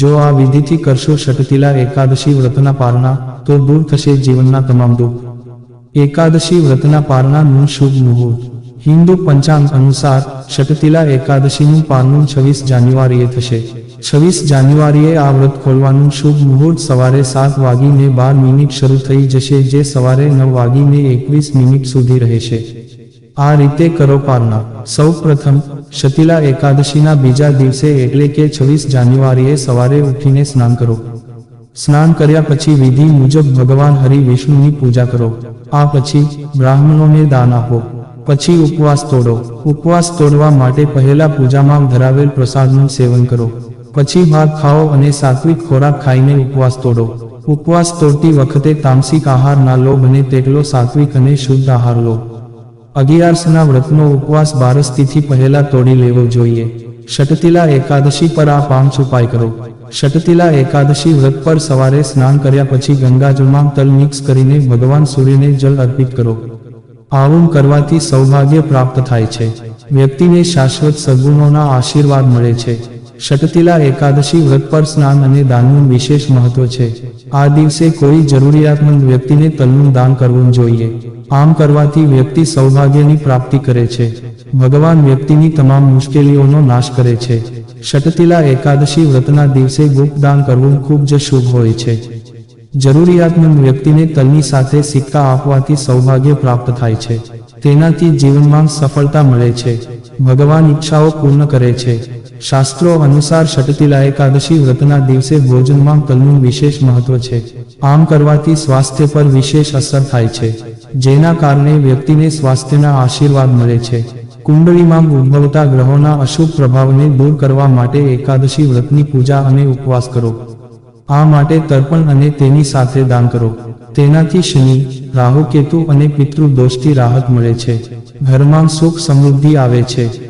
જો આ વિધિથી કરશો શટતિલા એકાદશી વ્રતના પારણા, તો દૂર થશે જીવનના તમામ દુઃખ. એકાદશી વ્રતના પારણાનું શુભ મુહૂર્ત. હિન્દુ પંચાંગ અનુસાર શટતિલા એકાદશીનું પારણું છવ્વીસ જાન્યુઆરીએ થશે. છવ્વીસ જાન્યુઆરીએ આ વ્રત ખોલવાનું શુભ મુહૂર્ત સવારે સાત વાગીને બાર મિનિટ શરૂ થઈ જશે, જે સવારે નવ વાગીને એકવીસ મિનિટ સુધી રહેશે. આ રીતે કરો પારણા. સૌ પ્રથમ શતિલા એકાદશીના બીજા દિવસે એટલે કે છવ્વીસ જાન્યુઆરીએ સવારે ઉઠીને સ્નાન કરો. સ્નાન કર્યા પછી વિધિ મુજબ ભગવાન હરિ વિષ્ણુની પૂજા કરો. આ પછી બ્રાહ્મણોને દાન આપો. પછી ઉપવાસ તોડો. ઉપવાસ તોડવા માટે પહેલા પૂજામાં ધરાવેલ પ્રસાદનું સેવન કરો. પછી ભાત ખાઓ અને સાત્વિક ખોરાક ખાઈને ઉપવાસ તોડો. ઉપવાસ તોડતી વખતે તામસિક આહાર ના લો બને તેટલો સાત્વિક અને શુદ્ધ આહાર લો. અગિયારસના વ્રતનો ઉપવાસ બારસ તિથિ પહેલા તોડી લેવો જોઈએ. શટતિલા એકાદશી પર આ પાંચ ઉપાય કરો. શટતિલા એકાદશી વ્રત પર સવારે સ્નાન કર્યા પછી ગંગાજળમાં તલ મિક્સ કરીને ભગવાન સૂર્યને જલ અર્પિત કરો. આવું કરવાથી સૌભાગ્ય પ્રાપ્ત થાય છે. વ્યક્તિને શાશ્વત સદગુણોના આશીર્વાદ મળે છે. શટતિલા એકાદશી વ્રત પર સ્નાન અને દાનનું વિશેષ મહત્વ છે. આ દિવસે કોઈ જરૂરિયાતમંદ વ્યક્તિને તલનું દાન કરવું જોઈએ. આમ કરવાથી વ્યક્તિ સૌભાગ્યની પ્રાપ્તિ કરે છે. ભગવાન વ્યક્તિની તમામ મુશ્કેલીઓનો નાશ કરે છે. શટતિલા એકાદશી વ્રતના દિવસે ગુપ્ત દાન કરવું ખૂબ જ શુભ હોય છે. જરૂરિયાતમંદ વ્યક્તિને તલની સાથે સિક્કા આપવાથી સૌભાગ્ય પ્રાપ્ત થાય છે. તેનાથી જીવનમાં સફળતા મળે છે. ભગવાન ઈચ્છાઓ પૂર્ણ કરે છે. શાસ્ત્રો અનુસાર શટતિલા એકાદશી વ્રતના દિવસે ભોજનમાં કલનું વિશેષ મહત્વ છે. આમ કરવાથી સ્વાસ્થ્ય પર વિશેષ અસર થાય છે. જેના કારણે વ્યક્તિને સ્વાસ્થ્યના આશીર્વાદ મળે છે. કુંડળીમાં ઉદ્ભવતા ગ્રહોના અશુભ પ્રભાવને દૂર કરવા માટે એકાદશી વ્રતની પૂજા અને ઉપવાસ કરો. આ માટે તર્પણ અને તેની સાથે દાન કરો. તેનાથી શનિ, રાહુ કેતુ અને પિતૃ દોષથી રાહત મળે છે. ઘરમાં સુખ સમૃદ્ધિ આવે છે.